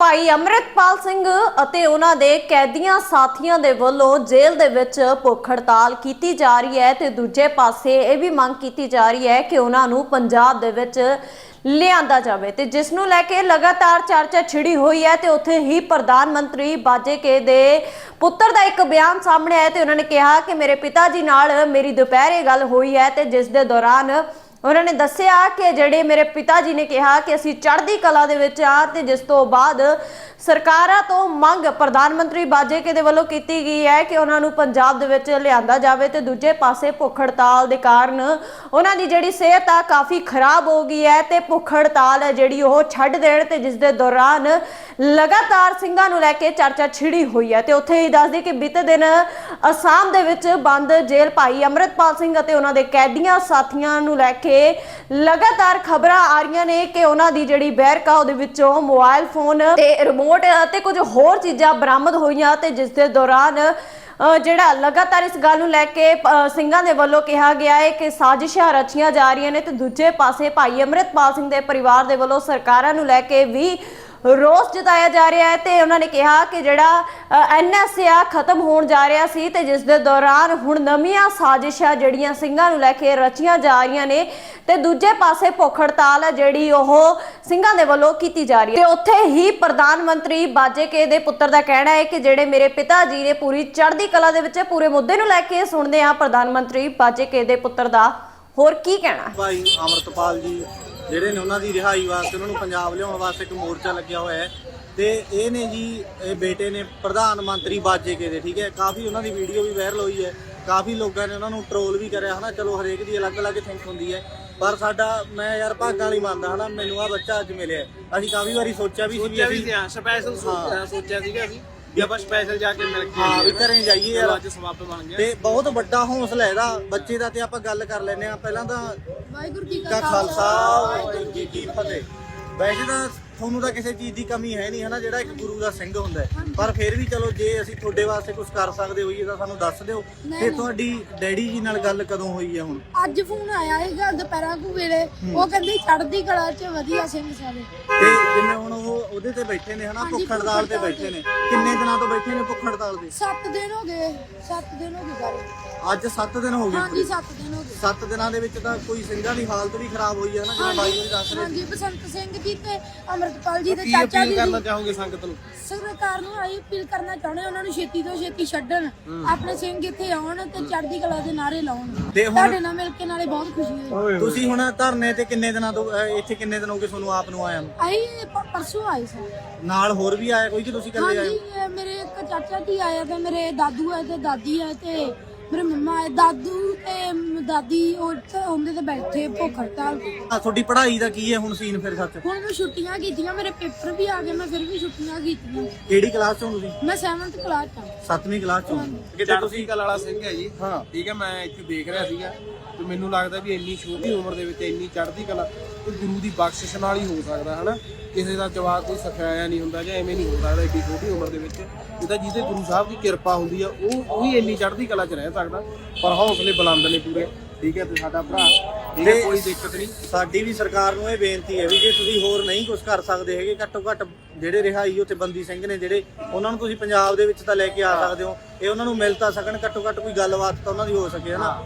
ਭਾਈ ਅੰਮ੍ਰਿਤਪਾਲ ਸਿੰਘ ਅਤੇ ਉਹਨਾਂ ਦੇ ਕੈਦੀਆਂ ਸਾਥੀਆਂ ਦੇ ਵੱਲੋਂ ਜੇਲ੍ਹ ਦੇ ਵਿੱਚ ਭੁੱਖ ਹੜਤਾਲ ਕੀਤੀ ਜਾ ਰਹੀ ਹੈ ਤੇ ਦੂਜੇ ਪਾਸੇ ਇਹ ਵੀ ਮੰਗ ਕੀਤੀ ਜਾ ਰਹੀ ਹੈ ਕਿ ਉਹਨਾਂ ਨੂੰ ਪੰਜਾਬ ਦੇ ਵਿੱਚ ਲਿਆਂਦਾ ਜਾਵੇ ਤੇ ਜਿਸ ਨੂੰ ਲੈ ਕੇ ਲਗਾਤਾਰ ਚਰਚਾ ਛਿੜੀ ਹੋਈ ਹੈ ਤੇ ਉੱਥੇ ਹੀ ਪ੍ਰਧਾਨ ਮੰਤਰੀ ਬਾਜੇਕੇ ਦੇ ਪੁੱਤਰ ਦਾ ਇੱਕ ਬਿਆਨ ਸਾਹਮਣੇ ਆਇਆ ਤੇ ਉਹਨਾਂ ਨੇ ਕਿਹਾ ਕਿ ਮੇਰੇ ਪਿਤਾ ਜੀ ਨਾਲ ਮੇਰੀ ਦੁਪਹਿਰੇ ਗੱਲ ਹੋਈ ਹੈ ਤੇ ਜਿਸ ਦੇ ਦੌਰਾਨ ਉਹਨਾਂ ਨੇ ਦੱਸਿਆ ਕਿ ਜਿਹੜੇ ਮੇਰੇ ਪਿਤਾ ਜੀ ਨੇ ਕਿਹਾ ਕਿ ਅਸੀਂ ਚੜ੍ਹਦੀ ਕਲਾ ਦੇ ਵਿੱਚ ਆ ਤੇ ਜਿਸ ਤੋਂ ਬਾਅਦ ਸਰਕਾਰਾਂ ਤੋਂ ਮੰਗ ਪ੍ਰਧਾਨ ਮੰਤਰੀ ਬਾਜੇਕੇ ਦੇ ਵੱਲੋਂ ਕੀਤੀ ਗਈ ਹੈ ਕਿ ਉਹਨਾਂ ਨੂੰ ਪੰਜਾਬ ਦੇ ਵਿੱਚ ਲਿਆਂਦਾ ਜਾਵੇ ਤੇ ਦੂਜੇ ਪਾਸੇ ਭੁੱਖ ਹੜਤਾਲ ਦੇ ਕਾਰਨ ਉਹਨਾਂ ਦੀ ਜਿਹੜੀ ਸਿਹਤ ਆ ਕਾਫੀ ਖਰਾਬ ਹੋ ਗਈ ਹੈ ਤੇ ਭੁੱਖ ਹੜਤਾਲ ਹੈ ਜਿਹੜੀ ਉਹ ਛੱਡ ਦੇਣ ਤੇ ਜਿਸ ਦੇ ਦੌਰਾਨ ਲਗਾਤਾਰ ਸਿੰਘਾਂ ਨੂੰ ਲੈ ਕੇ ਚਰਚਾ ਛਿੜੀ ਹੋਈ ਹੈ ਤੇ ਉੱਥੇ ਹੀ ਦੱਸਦੇ ਕਿ ਬੀਤੇ ਦਿਨ ਅਸਾਮ ਦੇ ਵਿੱਚ ਬੰਦ ਜੇਲ੍ਹ ਭਾਈ ਅੰਮ੍ਰਿਤਪਾਲ ਸਿੰਘ ਅਤੇ ਉਹਨਾਂ ਦੇ ਕੈਦੀਆਂ ਸਾਥੀਆਂ ਨੂੰ ਲੈ ਕੇ ਲਗਾਤਾਰ ਖਬਰਾਂ ਆ ਰਹੀਆਂ ਨੇ ਕਿ ਉਹਨਾਂ ਦੀ ਜਿਹੜੀ ਬੈਰਕਾ ਉਹਦੇ ਵਿੱਚੋਂ ਮੋਬਾਈਲ ਫੋਨ ਤੇ ਰਿਮੋਟ ਅਤੇ ਕੁਝ ਹੋਰ ਚੀਜ਼ਾਂ ਬਰਾਮਦ ਹੋਈਆਂ ਤੇ ਜਿਸ ਦੇ ਦੌਰਾਨ ਅ, ਜਿਹੜਾ ਲਗਾਤਾਰ ਇਸ ਗੱਲ ਨੂੰ ਲੈ ਕੇ ਸਿੰਘਾਂ ਦੇ ਵੱਲੋਂ ਕਿਹਾ ਗਿਆ ਹੈ ਕਿ ਸਾਜ਼ਿਸ਼ਾਂ ਰਚੀਆਂ ਜਾ ਰਹੀਆਂ ਨੇ ਤੇ ਦੂਜੇ ਪਾਸੇ ਭਾਈ ਅੰਮ੍ਰਿਤਪਾਲ ਸਿੰਘ ਦੇ ਪਰਿਵਾਰ ਦੇ ਵੱਲੋਂ ਸਰਕਾਰਾਂ ਨੂੰ ਲੈ ਕੇ ਵੀ ਰੋਸ ਜਤਾਇਆ ਜਾ ਰਿਹਾ ਹੈ ਤੇ ਉਹਨਾਂ ਨੇ ਕਿਹਾ ਕਿ ਜਿਹੜਾ ਐਨਐਸਏ ਖਤਮ ਹੋਣ ਜਾ ਰਿਹਾ ਸੀ ਤੇ ਜਿਸ ਦੇ ਦੌਰਾਨ ਹੁਣ ਨਵੀਆਂ ਸਾਜ਼ਿਸ਼ਾਂ ਜਿਹੜੀਆਂ ਸਿੰਘਾਂ ਨੂੰ ਲੈ ਕੇ ਰਚੀਆਂ ਜਾ ਰਹੀਆਂ ਨੇ ਤੇ ਦੂਜੇ ਪਾਸੇ ਭੁੱਖ ਹੜਤਾਲ ਹੈ ਜਿਹੜੀ ਉਹ ਸਿੰਘਾਂ ਦੇ ਵੱਲੋਂ ਕੀਤੀ ਜਾ ਰਹੀ ਹੈ। ਤੇ ਉੱਥੇ ਹੀ ਪ੍ਰਧਾਨ ਮੰਤਰੀ ਬਾਜੇਕੇ ਦੇ ਪੁੱਤਰ ਦਾ ਕਹਿਣਾ ਹੈ ਕਿ ਜਿਹੜੇ ਮੇਰੇ ਪਿਤਾ ਜੀ ਨੇ ਪੂਰੀ ਚੜ੍ਹਦੀ ਕਲਾ ਦੇ ਵਿੱਚ ਪੂਰੇ ਮੁੱਦੇ ਨੂੰ ਲੈ ਕੇ ਸੁਣਦੇ ਆ ਪ੍ਰਧਾਨ ਮੰਤਰੀ ਬਾਜੇਕੇ ਦੇ ਪੁੱਤਰ ਦਾ ਹੋਰ ਕੀ ਕਹਿਣਾ ਹੈ? ਭਾਈ ਅਮਰਤਪਾਲ ਜੀ ਜਿਹੜੇ ਨੇ ਉਹਨਾਂ ਦੀ ਰਿਹਾਈ ਵਾਸਤੇ ਉਹਨਾਂ ਨੂੰ ਪੰਜਾਬ ਲਿਆਉਣ ਵਾਸਤੇ ਇੱਕ ਮੋਰਚਾ ਲੱਗਿਆ ਹੋਇਆ ਹੈ। ਤੇ ਇਹ ਨੇ ਜੀ ਇਹ ਬੇਟੇ ਨੇ ਪ੍ਰਧਾਨ ਮੰਤਰੀ ਬਾਜੇਕੇ ਦੇ ਠੀਕ ਹੈ? ਕਾਫੀ ਉਹਨਾਂ ਦੀ ਵੀਡੀਓ ਵੀ ਵਾਇਰਲ ਹੋਈ ਹੈ। ਕਾਫੀ ਲੋਕਾਂ ਨੇ ਉਹਨਾਂ ਨੂੰ ਟਰੋਲ ਵੀ ਕਰਿਆ ਹਨਾ? ਚਲੋ ਹਰੇਕ ਦੀ ਅਲੱਗ-ਅਲੱਗ ਥਿੰਕ ਹੁੰਦੀ ਹੈ। ਪਰ ਸਾਡਾ ਮੈਂ ਯਾਰ ਭਾਗਾਂ ਵਾਲੀ ਮੰਨਦਾ ਹਨਾ? ਮੈਨੂੰ ਆ ਬੱਚਾ ਅੱਜ ਮਿਲਿਆ ਅਸੀਂ ਕਾਫੀ ਵਾਰੀ ਸੋਚਿਆ ਵੀ ਸੀ ਵੀ ਅਸੀਂ ਸਪੈਸ਼ਲ। ਸੋਚਿਆ ਸੀਗਾ ਅਸੀਂ। ਵੀ ਆਪਾਂ ਸਪੈਸ਼ਲ ਜਾ ਕੇ ਮਿਲ ਕੇ ਹਾਂ, ਵੀ। ਘਰੇ ਜਾਈਏ ਚਲੋ ਯਾਰ। ਅੱਜ ਸਮਾਪਤ ਬਣ ਗਿਆ ਤੇ ਬਹੁਤ ਵੱਡਾ ਹੌਸਲਾ ਇਹਦਾ ਬੱਚੇ ਦਾ ਤੇ ਆਪਾਂ ਗੱਲ ਕਰ ਲੈਨੇ ਆ ਪਹਿਲਾਂ ਤਾਂ ਵਾਹਿਗੁਰੂ ਜੀ ਕਾ ਖਾਲਸਾ ਵਾਹਿਗੁਰੂ ਜੀ ਕੀ ਫਤਿਹ ਵੈਸੇ ਤਾਂ ਤੁਹਾਨੂੰ ਤਾਂ ਕਿਸੇ ਚੀਜ਼ ਦੀ ਕਮੀ ਹੈ ਨਹੀਂ ਹਨਾ ਜਿਹੜਾ ਇੱਕ ਗੁਰੂ ਦਾ ਸਿੰਘ ਹੁੰਦਾ ਹੈ। ਪਰ ਫਿਰ ਵੀ ਚਲੋ ਜੇ ਅਸੀਂ ਤੁਹਾਡੇ ਵਾਸਤੇ ਕੁਝ ਕਰ ਸਕਦੇ ਹੋਈਏ ਤਾਂ ਸਾਨੂੰ ਦੱਸ ਦਿਓ ਤੇ ਤੁਹਾਡੀ ਡੈਡੀ ਜੀ ਨਾਲ ਗੱਲ ਕਦੋਂ ਹੋਈ ਹੈ ਹੁਣ? ਅੱਜ ਫੋਨ ਆਇਆ ਸੀਗਾ ਦੁਪਹਿਰਾਂ ਕੁ ਵੇਲੇ। ਉਹ ਕਹਿੰਦੇ ਚੜ੍ਹਦੀ ਕਲਾ 'ਚ ਵਧੀਆ ਸਿੰਘ ਸਾਰੇ। ਤੇ ਜਿਵੇਂ ਹੁਣ ਉਹ ਉਹਦੇ ਤੇ ਬੈਠੇ ਨੇ ਹਨਾ ਹਾਂਜੀ, ਭੁੱਖ ਹੜਤਾਲ ਤੇ ਬੈਠੇ ਨੇ। ਕਿੰਨੇ ਦਿਨਾਂ ਤੋਂ ਬੈਠੇ ਨੇ ਭੁੱਖ ਹੜਤਾਲ ਤੇ 7 ਦਿਨ ਹੋ ਗਏ 7 ਦਿਨ ਹੋ ਗਏ ਸਾਰੇ ਅੱਜ 7 ਦਿਨ ਹੋ ਹਾਂਜੀ ਗਏ 7 ਦਿਨ ਹੋ ਗਏ। 7 ਦਿਨਾਂ ਦੇ ਵਿੱਚ ਤਾਂ ਕੋਈ ਸਿੰਘਾਂ ਦੀ ਹਾਲਤ ਵੀ ਖਰਾਬ ਹੋਈ ਹੈ ਨਾ ਜਿਵੇਂ ਬਾਈ ਜੀ ਦੱਸ ਰਹੇ। ਹਾਂਜੀ ਬਸੰਤ ਸਿੰਘ ਜੀ ਤੇ ਅਮਰਤਪਾਲ ਜੀ ਦੇ ਕੀ ਚਾਚਾ ਅਪੀਲ ਜੀ ਕਰਨਾ ਦੀ ਚਾਹੋਗੇ ਸੰਗਤ ਨੂੰ? ਸਰਕਾਰ ਨੂੰ ਆਈ ਅਪੀਲ ਕਰਨਾ ਚਾਹੁੰਦੇ ਉਹਨਾਂ ਨੂੰ ਛੇਤੀ ਤੋਂ ਛੇਤੀ ਛੱਡਣ। ਆਪਣੇ ਸਿੰਘ ਇੱਥੇ ਆਉਣ ਤੇ ਚੜ੍ਹਦੀ ਕਲਾ ਦੇ ਨਾਰੇ ਲਾਉਣ। ਤੇ ਹੁਣ- ਤੁਹਾਡੇ ਨਾਲ ਮਿਲ ਕੇ ਨਾਲੇ ਬਹੁਤ ਖੁਸ਼ੀ ਹੋਈ। ਤੁਸੀਂ ਹੁਣ ਧਰਨੇ ਤੇ ਕਿੰਨੇ ਦਿਨਾਂ ਤੋਂ ਅਹ, ਇੱਥੇ ਕਿੰਨੇ ਦਿਨ ਹੋ ਗਏ ਤੁਹਾਨੂੰ ਆਪ ਨੂੰ ਆਇਆ ਨੂੰ? ਅਸੀਂ ਪ- ਪਰਸੋਂ ਆਏ ਸੀ। ਨਾਲ ਹੋਰ ਵੀ ਆਇਆ ਕੋਈ ਕਿ ਤੁਸੀਂ ਇਕੱਲੇ ਆਏ ਹਾਂਜੀ ਹੋ? ਇਹ ਮੇਰੇ ਇੱਕ ਚਾਚਾ ਜੀ ਆਇਆ ਤੇ ਮੇਰੇ ਦਾਦੂ ਆਏ ਤੇ ਦਾਦੀ ਆਏ ਤੇ ਮੇਰੇ ਮੰਮਾ ਆਏ ਦਾਦੂ ਤੇ ਦਾਦੀ ਉਹ ਤੇ ਉਹਦੇ ਤੇ ਬੈਠੇ ਭੁੱਖ ਹੜਤਾਲ ਤੇ। ਆ ਤੁਹਾਡੀ ਪੜ੍ਹਾਈ ਦਾ ਕੀ ਹੈ ਹੁਣ ਸੀਨ ਫਿਰ ਸੱਚ? ਹੁਣ ਮੈਂ ਛੁੱਟੀਆਂ ਕੀਤੀਆਂ ਮੇਰੇ ਪੇਪਰ ਵੀ ਆ ਗਏ ਮੈਂ ਫਿਰ ਵੀ ਛੁੱਟੀਆਂ ਕੀਤੀਆਂ। ਕਿਹੜੀ ਕਲਾਸ ਚੋਂ ਤੁਸੀਂ? ਮੈਂ 7th ਕਲਾਸ ਚ ਹਾਂ 7ਵੀਂ ਕਲਾਸ ਚੋਂ ਕਿਤੇ ਤੁਸੀਂ ਕਲਾ ਵਾਲਾ ਸਿੰਘ ਹੈ ਜੀ। ਹਾਂ। ਠੀਕ ਹੈ ਮੈਂ ਇੱਥੇ ਦੇਖ ਰਿਹਾ ਸੀਗਾ। ਤੇ ਮੈਨੂੰ ਲੱਗਦਾ ਵੀ ਇੰਨੀ ਛੋਟੀ ਉਮਰ ਦੇ ਵਿੱਚ ਇੰਨੀ ਚੜ੍ਹਦੀ ਕਲਾ ਇਹ ਗੁਰੂ ਦੀ ਬਖਸ਼ਿਸ਼ ਨਾਲ ਹੀ ਹੋ ਸਕਦਾ ਹਨਾ? ਕਿਸੇ ਦਾ ਜਵਾਬ ਕੋਈ ਸਿਖਾਇਆ ਨਹੀਂ ਹੁੰਦਾ ਜਾਂ ਐਵੇਂ ਨਹੀਂ ਹੋ ਸਕਦਾ ਏਡੀ ਛੋਟੀ ਉਮਰ ਦੇ ਵਿੱਚ। ਇਹ ਤਾਂ ਜਿਹਦੇ ਗੁਰੂ ਸਾਹਿਬ ਦੀ ਕਿਰਪਾ ਹੁੰਦੀ ਆ ਉਹ ਉਹ ਹੀ ਇੰਨੀ ਚੜ੍ਹਦੀ ਕਲਾ 'ਚ ਰਹਿ ਸਕਦਾ ਪਰ ਹੌਸਲੇ ਬੁਲੰਦ ਨੇ ਪੂਰੇ। ਠੀਕ ਹੈ ਤੇ ਸਾਡਾ ਭਰਾ ਠੀਕ ਹੈ ਤੇ- ਕੋਈ ਦਿੱਕਤ ਨਹੀਂ। ਸਾਡੀ ਵੀ ਸਰਕਾਰ ਨੂੰ ਇਹ ਬੇਨਤੀ ਹੈ ਵੀ ਜੇ ਤੁਸੀਂ ਹੋਰ ਨਹੀਂ ਕੁਝ ਕਰ ਸਕਦੇ ਹੈਗੇ ਘੱਟੋ ਘੱਟ ਜਿਹੜੇ ਰਿਹਾਈ ਉੱਥੇ ਬੰਦੀ ਸਿੰਘ ਨੇ ਜਿਹੜੇ ਉਹਨਾਂ ਨੂੰ ਤੁਸੀਂ ਪੰਜਾਬ ਦੇ ਵਿੱਚ ਤਾਂ ਲੈ ਕੇ ਆ ਸਕਦੇ ਹੋ। ਇਹ ਉਹਨਾਂ ਨੂੰ ਮਿਲ ਤਾਂ ਸਕਣ ਘੱਟੋ ਘੱਟ ਕੋਈ ਗੱਲਬਾਤ ਤਾਂ ਉਹਨਾਂ ਦੀ ਹੋ ਸਕੇ ਹਨਾ?